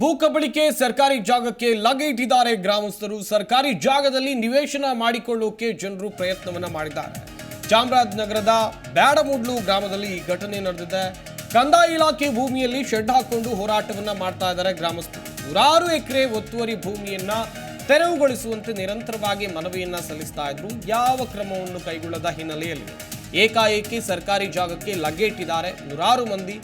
ಭೂಕಬಳಿಕೆ ಸರ್ಕಾರಿ ಜಾಗಕ್ಕೆ ಲಗ್ಗೆ ಇಟ್ಟಿದ್ದಾರೆ ಗ್ರಾಮಸ್ಥರು. ಸರ್ಕಾರಿ ಜಾಗದಲ್ಲಿ ನಿವೇಶನ ಮಾಡಿಕೊಳ್ಳೋಕೆ ಜನರು ಪ್ರಯತ್ನವನ್ನ ಮಾಡಿದ್ದಾರೆ. ಚಾಮರಾಜನಗರದ ಬ್ಯಾಡಮುಡ್ಲು ಗ್ರಾಮದಲ್ಲಿ ಈ ಘಟನೆ ನಡೆದಿದೆ. ಕಂದಾಯ ಇಲಾಖೆ ಭೂಮಿಯಲ್ಲಿ ಶೆಡ್ ಹಾಕೊಂಡು ಹೋರಾಟವನ್ನ ಮಾಡ್ತಾ ಇದ್ದಾರೆ ಗ್ರಾಮಸ್ಥರು. ನೂರಾರು ಎಕರೆ ಒತ್ತುವರಿ ಭೂಮಿಯನ್ನ ತೆರವುಗೊಳಿಸುವಂತೆ ನಿರಂತರವಾಗಿ ಮನವಿಯನ್ನ ಸಲ್ಲಿಸ್ತಾ ಇದ್ರು. ಯಾವ ಕ್ರಮವನ್ನು ಕೈಗೊಳ್ಳದ ಹಿನ್ನೆಲೆಯಲ್ಲಿ ಏಕಾಏಕಿ ಸರ್ಕಾರಿ ಜಾಗಕ್ಕೆ ಲಗ್ಗೆ ಇಟ್ಟಿದ್ದಾರೆ ನೂರಾರು ಮಂದಿ.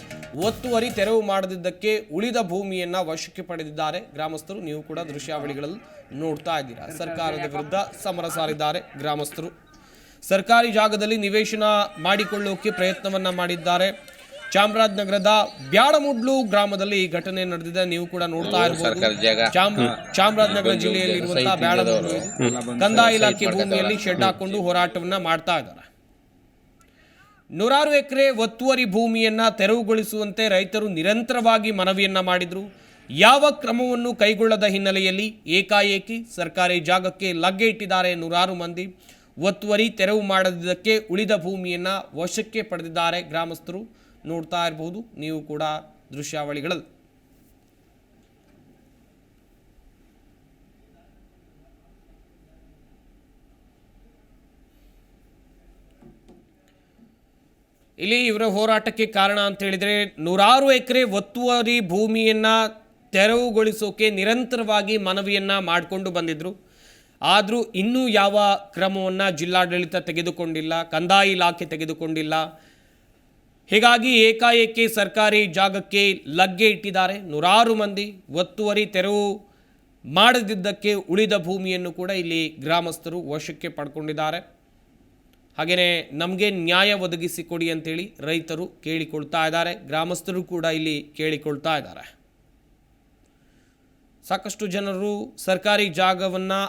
ಒತ್ತುವರಿ ತೆರವು ಮಾಡದಿದ್ದಕ್ಕೆ ಉಳಿದ ಭೂಮಿಯನ್ನ ವಶಕ್ಕೆ ಪಡೆದಿದ್ದಾರೆ. ಗ್ರಾಮಸ್ಥರು ನೀವು ಕೂಡ ದೃಶ್ಯಾವಳಿಗಳಲ್ಲಿ ನೋಡ್ತಾ ಇದ್ದೀರಾ. ಸರ್ಕಾರದ ವಿರುದ್ಧ ಸಮರ ಸಾರಿದ್ದಾರೆ ಗ್ರಾಮಸ್ಥರು. ಸರ್ಕಾರಿ ಜಾಗದಲ್ಲಿ ನಿವೇಶನ ಮಾಡಿಕೊಳ್ಳೋಕೆ ಪ್ರಯತ್ನವನ್ನ ಮಾಡಿದ್ದಾರೆ. ಚಾಮರಾಜನಗರದ ಬ್ಯಾಡಮುಡ್ಲು ಗ್ರಾಮದಲ್ಲಿ ಈ ಘಟನೆ ನಡೆದಿದೆ. ನೀವು ಕೂಡ ನೋಡ್ತಾ ಇರಬಹುದು ಚಾಮರಾಜನಗರ ಜಿಲ್ಲೆಯಲ್ಲಿ ಇರುವಂತಹ ಬ್ಯಾಡಮುಡ್ಲು. ಕಂದಾಯ ಇಲಾಖೆ ಭೂಮಿಯಲ್ಲಿ ಶೆಡ್ ಹಾಕೊಂಡು ಹೋರಾಟವನ್ನ ಮಾಡ್ತಾ ಇದ್ದಾರೆ. ನೂರಾರು ಎಕರೆ ಒತ್ತುವರಿ ಭೂಮಿಯನ್ನು ತೆರವುಗೊಳಿಸುವಂತೆ ರೈತರು ನಿರಂತರವಾಗಿ ಮನವಿಯನ್ನ ಮಾಡಿದರು. ಯಾವ ಕ್ರಮವನ್ನು ಕೈಗೊಳ್ಳದ ಹಿನ್ನೆಲೆಯಲ್ಲಿ ಏಕಾಏಕಿ ಸರ್ಕಾರಿ ಜಾಗಕ್ಕೆ ಲಗ್ಗೆ ಇಟ್ಟಿದ್ದಾರೆ ನೂರಾರು ಮಂದಿ. ಒತ್ತುವರಿ ತೆರವು ಮಾಡದಿದ್ದಕ್ಕೆ ಉಳಿದ ಭೂಮಿಯನ್ನು ವಶಕ್ಕೆ ಪಡೆದಿದ್ದಾರೆ ಗ್ರಾಮಸ್ಥರು. ನೋಡ್ತಾ ಇರಬಹುದು ನೀವು ಕೂಡ ದೃಶ್ಯಾವಳಿಗಳಲ್ಲಿ. ಇಲ್ಲಿ ಇವರ ಹೋರಾಟಕ್ಕೆ ಕಾರಣ ಅಂತ ಹೇಳಿದರೆ ನೂರಾರು ಎಕರೆ ಒತ್ತುವರಿ ಭೂಮಿಯನ್ನು ತೆರವುಗೊಳಿಸೋಕೆ ನಿರಂತರವಾಗಿ ಮನವಿಯನ್ನು ಮಾಡಿಕೊಂಡು ಬಂದಿದ್ದರು ಆದರೂ ಇನ್ನೂ ಯಾವ ಕ್ರಮವನ್ನು ಜಿಲ್ಲಾಡಳಿತ ತೆಗೆದುಕೊಂಡಿಲ್ಲ, ಕಂದಾಯ ಇಲಾಖೆ ತೆಗೆದುಕೊಂಡಿಲ್ಲ. ಹೀಗಾಗಿ ಏಕಾಏಕಿ ಸರ್ಕಾರಿ ಜಾಗಕ್ಕೆ ಲಗ್ಗೆ ಇಟ್ಟಿದ್ದಾರೆ. ನೂರಾರು ಮಂದಿ ಒತ್ತುವರಿ ತೆರವು ಮಾಡದಿದ್ದಕ್ಕೆ ಉಳಿದ ಭೂಮಿಯನ್ನು ಕೂಡ ಇಲ್ಲಿ ಗ್ರಾಮಸ್ಥರು ವಶಕ್ಕೆ ಪಡ್ಕೊಂಡಿದ್ದಾರೆ. ಹಾಗೆಯೇ ನಮಗೆ ನ್ಯಾಯ ಒದಗಿಸಿಕೊಡಿ ಅಂತೇಳಿ ರೈತರು ಕೇಳಿಕೊಳ್ತಾ ಇದ್ದಾರೆ, ಗ್ರಾಮಸ್ಥರು ಕೂಡ ಇಲ್ಲಿ ಕೇಳಿಕೊಳ್ತಾ ಇದ್ದಾರೆ. ಸಾಕಷ್ಟು ಜನರು ಸರ್ಕಾರಿ ಜಾಗವನ್ನು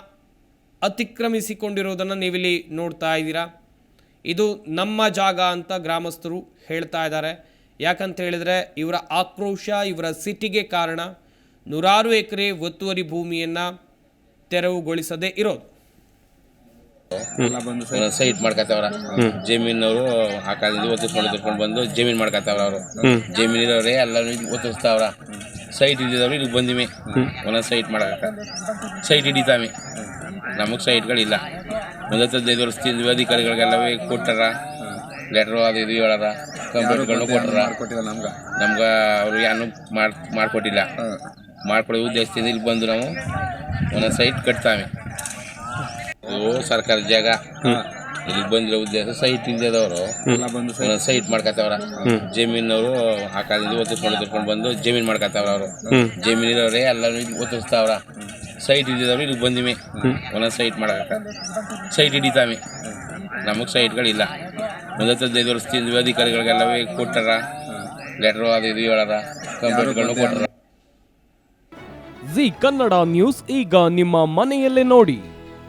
ಅತಿಕ್ರಮಿಸಿಕೊಂಡಿರೋದನ್ನು ನೀವಿಲ್ಲಿ ನೋಡ್ತಾ ಇದ್ದೀರಾ. ಇದು ನಮ್ಮ ಜಾಗ ಅಂತ ಗ್ರಾಮಸ್ಥರು ಹೇಳ್ತಾ ಇದ್ದಾರೆ. ಯಾಕಂತ ಹೇಳಿದರೆ ಇವರ ಆಕ್ರೋಶ, ಇವರ ಸಿಟ್ಟಿಗೆ ಕಾರಣ ನೂರಾರು ಎಕರೆ ಒತ್ತುವರಿ ಭೂಮಿಯನ್ನು ತೆರವುಗೊಳಿಸದೇ ಇರೋದು. ಸೈಟ್ ಮಾಡ್ಕತ್ತವ್ರ. ಜಮೀನವರು ಆ ಕಾಲದಲ್ಲಿ ಒತ್ತಿಸ್ಕೊಂಡು ಒತ್ತಿಸ್ಕೊಂಡು ಬಂದು ಜಮೀನ್ ಮಾಡ್ಕತ್ತವ್ರ ಅವರು. ಜಮೀನ್ ಇರೋರೇ ಎಲ್ಲ ಒತ್ತಿಸ್ತಾವ್ರ. ಸೈಟ್ ಇದ್ದಿದವ್ರು ಇಲ್ಲಿ ಬಂದಿವಿ. ಒಂದೊಂದು ಸೈಟ್ ಮಾಡಕ ಸೈಟ್ ಹಿಡಿತಾವೆ. ನಮಗೆ ಸೈಟ್ಗಳಿಲ್ಲ. ಒಂದು ಹದಿನೈದು ವರ್ಷದಿಂದ ಅಧಿಕಾರಿಗಳಿಗೆಲ್ಲ ಕೊಟ್ಟಾರ. ಲೆಟ್ರು ಅದು ಇದು ಹೇಳಾರ. ಕಂಪ್ಲೇಂಟ್ಗಳನ್ನು ಕೊಟ್ಟಾರ. ಕೊಟ್ಟಿಲ್ಲ ನಮ್ಗೆ? ನಮ್ಗೆ ಅವರು ಯಾನು ಮಾಡ್ ಮಾಡ್ಕೊಟ್ಟಿಲ್ಲ ಮಾಡ್ಕೊಡೋ ಉದ್ದೇಶದಿಂದ ಇಲ್ಲಿ ಬಂದು ನಾವು ಒಂದೊಂದು ಸೈಟ್ ಕಟ್ತಾವೆ. ಸರ್ಕಾರಿ ಜಾಗ. ಇಲ್ಲಿ ಬಂದಿರೋ ಉದ್ದೇಶ ಸೈಟ್ ಇಲ್ದದವರು ಸೈಟ್ ಒಂದೊಂದು ಸೈಟ್ ಮಾಡ್ಕತ್ತವ್ರ. ಜಮೀನವರು ಆ ಕಾಲದಿಂದ ಒತ್ತಿಸ್ಕೊಂಡು ಒತ್ತಿಸ್ಕೊಂಡು ಬಂದು ಜಮೀನ್ ಮಾಡ್ಕತ್ತವ್ರ ಅವರು. ಜಮೀನ್ ಇರೋರೇ ಎಲ್ಲ ಒತ್ತಿಸ್ತಾವ್ರ. ಸೈಟ್ ಇದ್ದಿದವ್ರು ಇಲ್ಲಿ ಬಂದಿವಿ. ಒಂದೊಂದು ಸೈಟ್ ಮಾಡಕ ಸೈಟ್ ಹಿಡಿತಾವೆ. ನಮಗೆ ಸೈಟ್ಗಳಿಲ್ಲ ಒಂದು ವರ್ಷ ವರ್ಷದಿಂದ ಅಧಿಕಾರಿಗಳಿಗೆಲ್ಲ ಕೊಟ್ಟಾರ. ಲೆಟ್ರು ಅದು ಇದು ಹೇಳಾರ. ಕಂಪ್ಲೇಂಟ್ಗಳನ್ನು ಕೊಟ್ಟಾರ. ಜಿ ಕನ್ನಡ ನ್ಯೂಸ್ ಈಗ ನಿಮ್ಮ ಮನೆಯಲ್ಲೇ ನೋಡಿ.